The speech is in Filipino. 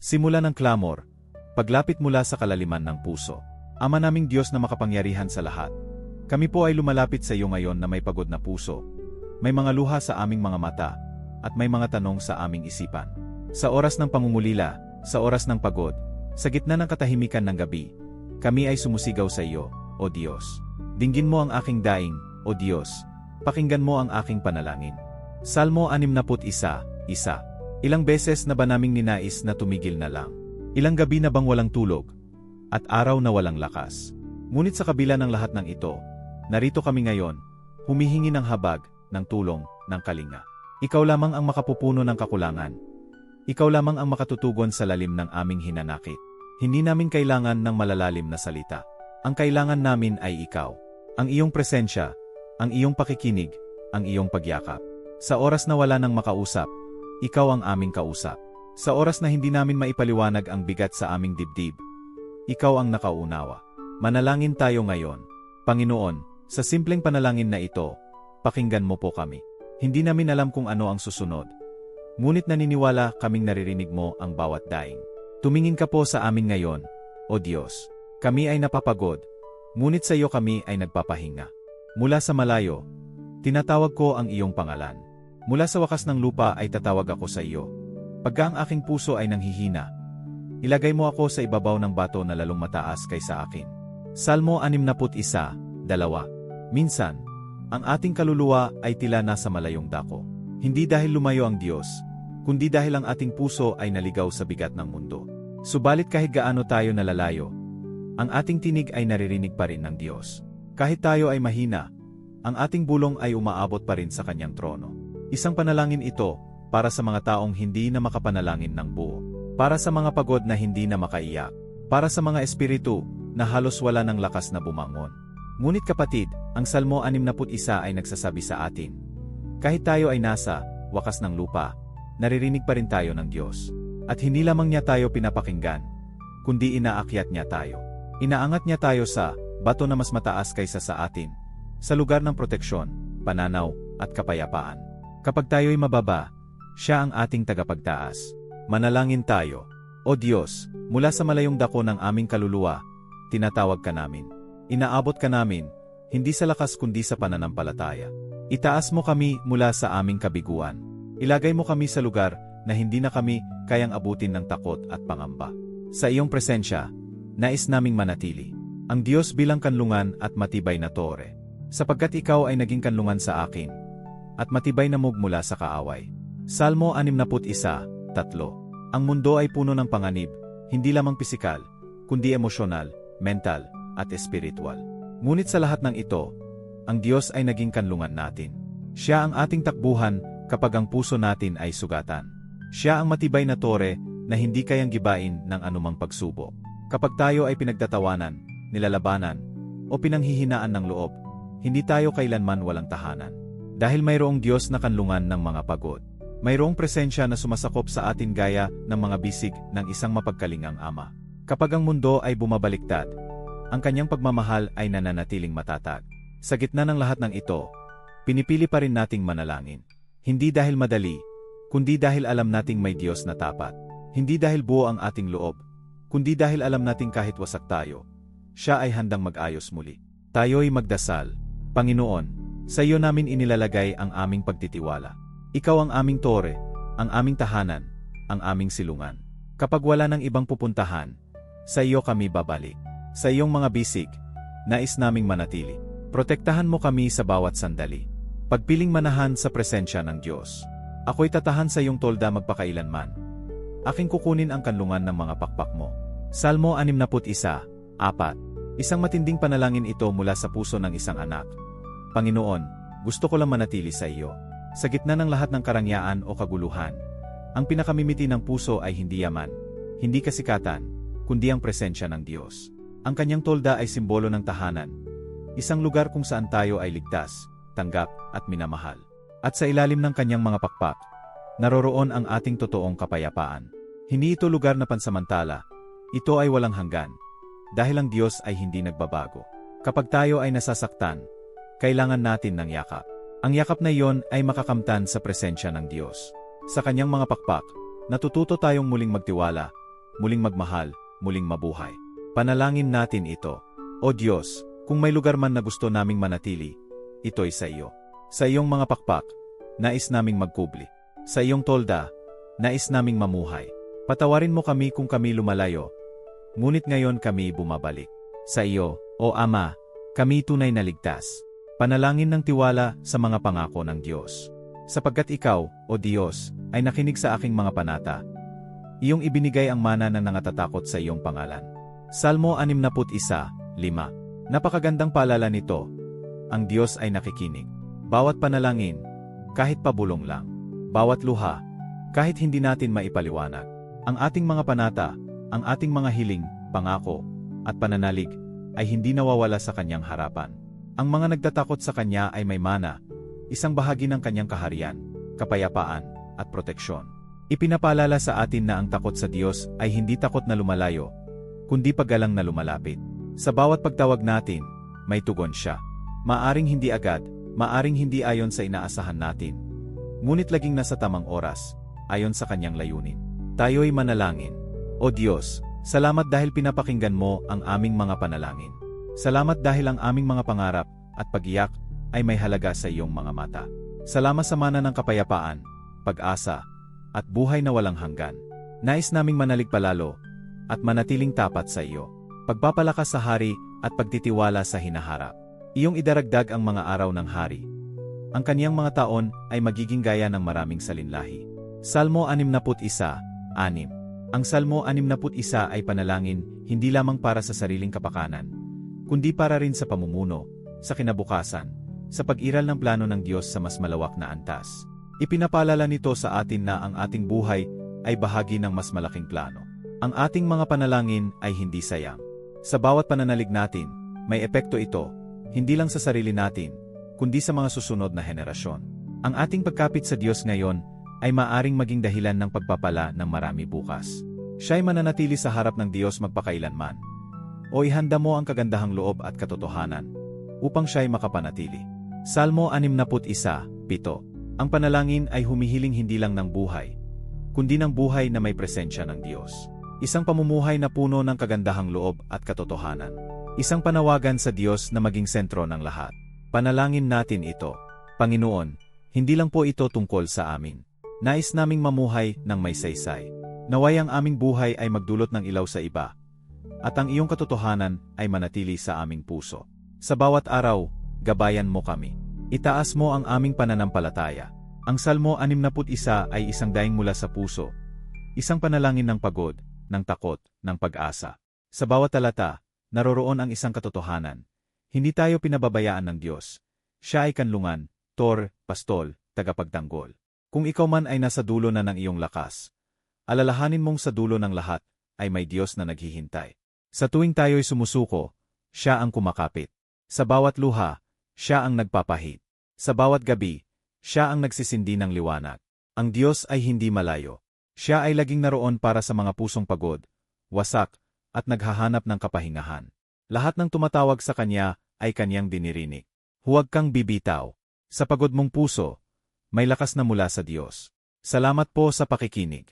Simula ng clamor, paglapit mula sa kalaliman ng puso. Ama naming Diyos na makapangyarihan sa lahat. Kami po ay lumalapit sa iyo ngayon na may pagod na puso. May mga luha sa aming mga mata, at may mga tanong sa aming isipan. Sa oras ng pangungulila, sa oras ng pagod, sa gitna ng katahimikan ng gabi, kami ay sumusigaw sa iyo, O Diyos. Dinggin mo ang aking daing, O Diyos. Pakinggan mo ang aking panalangin. Salmo 61, isa. Ilang beses na ba naming ninais na tumigil na lang? Ilang gabi na bang walang tulog? At araw na walang lakas? Ngunit sa kabila ng lahat ng ito, narito kami ngayon, humihingi ng habag, ng tulong, ng kalinga. Ikaw lamang ang makapupuno ng kakulangan. Ikaw lamang ang makatutugon sa lalim ng aming hinanakit. Hindi namin kailangan ng malalalim na salita. Ang kailangan namin ay ikaw. Ang iyong presensya, ang iyong pakikinig, ang iyong pagyakap. Sa oras na wala nang makausap, ikaw ang aming kausap. Sa oras na hindi namin maipaliwanag ang bigat sa aming dibdib, ikaw ang nakaunawa. Manalangin tayo ngayon. Panginoon, sa simpleng panalangin na ito, pakinggan mo po kami. Hindi namin alam kung ano ang susunod. Ngunit naniniwala kaming naririnig mo ang bawat daing. Tumingin ka po sa amin ngayon, O Diyos. Kami ay napapagod, ngunit sa iyo kami ay nagpapahinga. Mula sa malayo, tinatawag ko ang iyong pangalan. Mula sa wakas ng lupa ay tatawag ako sa iyo. Pagka ang aking puso ay nanghihina, ilagay mo ako sa ibabaw ng bato na lalong mataas kaysa akin. Salmo 61, dalawa. Minsan, ang ating kaluluwa ay tila nasa malayong dako. Hindi dahil lumayo ang Diyos, kundi dahil ang ating puso ay naligaw sa bigat ng mundo. Subalit kahit gaano tayo nalalayo, ang ating tinig ay naririnig pa rin ng Diyos. Kahit tayo ay mahina, ang ating bulong ay umaabot pa rin sa kanyang trono. Isang panalangin ito para sa mga taong hindi na makapanalangin ng buo, para sa mga pagod na hindi na makaiyak, para sa mga espiritu na halos wala ng lakas na bumangon. Ngunit kapatid, ang Salmo 61 ay nagsasabi sa atin, kahit tayo ay nasa wakas ng lupa, naririnig pa rin tayo ng Diyos. At hindi lamang niya tayo pinapakinggan, kundi inaakyat niya tayo. Inaangat niya tayo sa bato na mas mataas kaysa sa atin, sa lugar ng proteksyon, pananaw, at kapayapaan. Kapag tayo'y mababa, siya ang ating tagapagtaas. Manalangin tayo. O Diyos, mula sa malayong dako ng aming kaluluwa, tinatawag ka namin. Inaabot ka namin, hindi sa lakas kundi sa pananampalataya. Itaas mo kami mula sa aming kabiguan. Ilagay mo kami sa lugar na hindi na kami kayang abutin ng takot at pangamba. Sa iyong presensya, nais naming manatili. Ang Diyos bilang kanlungan at matibay na tore. Sapagkat ikaw ay naging kanlungan sa akin, at matibay na mugmula sa kaaway. Salmo 61, tatlo. Ang mundo ay puno ng panganib, hindi lamang pisikal, kundi emosyonal, mental, at espiritual. Ngunit sa lahat ng ito, ang Diyos ay naging kanlungan natin. Siya ang ating takbuhan kapag ang puso natin ay sugatan. Siya ang matibay na tore na hindi kayang gibain ng anumang pagsubok. Kapag tayo ay pinagtatawanan, nilalabanan, o pinanghihinaan ng loob, hindi tayo kailanman walang tahanan. Dahil mayroong Diyos na kanlungan ng mga pagod. Mayroong presensya na sumasakop sa atin gaya ng mga bisig ng isang mapagkalingang ama. Kapag ang mundo ay bumabaliktad, ang kanyang pagmamahal ay nananatiling matatag. Sa gitna ng lahat ng ito, pinipili pa rin nating manalangin. Hindi dahil madali, kundi dahil alam nating may Diyos na tapat. Hindi dahil buo ang ating loob, kundi dahil alam nating kahit wasak tayo, siya ay handang mag-ayos muli. Tayo'y magdasal. Panginoon, sa iyo namin inilalagay ang aming pagtitiwala. Ikaw ang aming tore, ang aming tahanan, ang aming silungan. Kapag wala ng ibang pupuntahan, sa iyo kami babalik. Sa iyong mga bisig, nais naming manatili. Protektahan mo kami sa bawat sandali. Pagpiling manahan sa presensya ng Diyos. Ako'y tatahan sa iyong tolda magpakailanman. Aking kukunin ang kanlungan ng mga pakpak mo. Salmo 61, 4. Isang matinding panalangin ito mula sa puso ng isang anak. Panginoon, gusto ko lang manatili sa iyo. Sa gitna ng lahat ng karangyaan o kaguluhan, ang pinakamimiti ng puso ay hindi yaman, hindi kasikatan, kundi ang presensya ng Diyos. Ang kanyang tolda ay simbolo ng tahanan, isang lugar kung saan tayo ay ligtas, tanggap, at minamahal. At sa ilalim ng kanyang mga pakpak, naroroon ang ating totoong kapayapaan. Hindi ito lugar na pansamantala, ito ay walang hanggan, dahil ang Diyos ay hindi nagbabago. Kapag tayo ay nasasaktan, kailangan natin ng yakap. Ang yakap na iyon ay makakamtan sa presensya ng Diyos. Sa kanyang mga pakpak, natututo tayong muling magtiwala, muling magmahal, muling mabuhay. Panalangin natin ito. O Diyos, kung may lugar man na gusto naming manatili, ito'y sa iyo. Sa iyong mga pakpak, nais naming magkubli. Sa iyong tolda, nais naming mamuhay. Patawarin mo kami kung kami lumalayo. Ngunit ngayon kami bumabalik. Sa iyo, O Ama, kami tunay na ligtas. Panalangin ng tiwala sa mga pangako ng Diyos. Sapagkat ikaw, O Diyos, ay nakinig sa aking mga panata. Iyong ibinigay ang mana na nangatatakot sa iyong pangalan. Salmo 61, 5 Napakagandang paalala nito. Ang Diyos ay nakikinig. Bawat panalangin, kahit pabulong lang. Bawat luha, kahit hindi natin maipaliwanag. Ang ating mga panata, ang ating mga hiling, pangako, at pananalig, ay hindi nawawala sa kanyang harapan. Ang mga nagtatakot sa kanya ay may mana, isang bahagi ng kanyang kaharian, kapayapaan, at proteksyon. Ipinapaalala sa atin na ang takot sa Diyos ay hindi takot na lumalayo, kundi paggalang na lumalapit. Sa bawat pagtawag natin, may tugon siya. Maaring hindi agad, maaring hindi ayon sa inaasahan natin. Ngunit laging nasa tamang oras, ayon sa kanyang layunin. Tayo'y manalangin. O Diyos, salamat dahil pinapakinggan mo ang aming mga panalangin. Salamat dahil ang aming mga pangarap at pagiyak ay may halaga sa iyong mga mata. Salamat sa mana ng kapayapaan, pag-asa, at buhay na walang hanggan. Nais naming manalig palalo at manatiling tapat sa iyo. Pagpapalakas sa hari at pagtitiwala sa hinaharap. Iyong idaragdag ang mga araw ng hari. Ang kaniyang mga taon ay magiging gaya ng maraming salinlahi. Salmo 61, 6 Ang Salmo 61 ay panalangin hindi lamang para sa sariling kapakanan, kundi para rin sa pamumuno, sa kinabukasan, sa pag-iral ng plano ng Diyos sa mas malawak na antas. Ipinapaalala nito sa atin na ang ating buhay ay bahagi ng mas malaking plano. Ang ating mga panalangin ay hindi sayang. Sa bawat pananalig natin, may epekto ito, hindi lang sa sarili natin, kundi sa mga susunod na henerasyon. Ang ating pagkapit sa Diyos ngayon ay maaring maging dahilan ng pagpapala ng marami bukas. Siya'y mananatili sa harap ng Diyos magpakailanman. O ihanda mo ang kagandahang loob at katotohanan, upang siya'y makapanatili. Salmo 61, 7 Ang panalangin ay humihiling hindi lang ng buhay, kundi ng buhay na may presensya ng Diyos. Isang pamumuhay na puno ng kagandahang loob at katotohanan. Isang panawagan sa Diyos na maging sentro ng lahat. Panalangin natin ito. Panginoon, hindi lang po ito tungkol sa amin. Nais naming mamuhay ng may saysay. Naway ang aming buhay ay magdulot ng ilaw sa iba. At ang iyong katotohanan ay manatili sa aming puso. Sa bawat araw, gabayan mo kami. Itaas mo ang aming pananampalataya. Ang Salmo 61 ay isang daing mula sa puso. Isang panalangin ng pagod, ng takot, ng pag-asa. Sa bawat talata, naroroon ang isang katotohanan. Hindi tayo pinababayaan ng Diyos. Siya ay kanlungan, tor, pastol, tagapagtanggol. Kung ikaw man ay nasa dulo na ng iyong lakas, alalahanin mong sa dulo ng lahat ay may Diyos na naghihintay. Sa tuwing tayo'y sumusuko, siya ang kumakapit. Sa bawat luha, siya ang nagpapahit. Sa bawat gabi, siya ang nagsisindi ng liwanag. Ang Diyos ay hindi malayo. Siya ay laging naroon para sa mga pusong pagod, wasak, at naghahanap ng kapahingahan. Lahat ng tumatawag sa Kanya ay Kanyang dinirinig. Huwag kang bibitaw. Sa pagod mong puso, may lakas na mula sa Diyos. Salamat po sa pakikinig.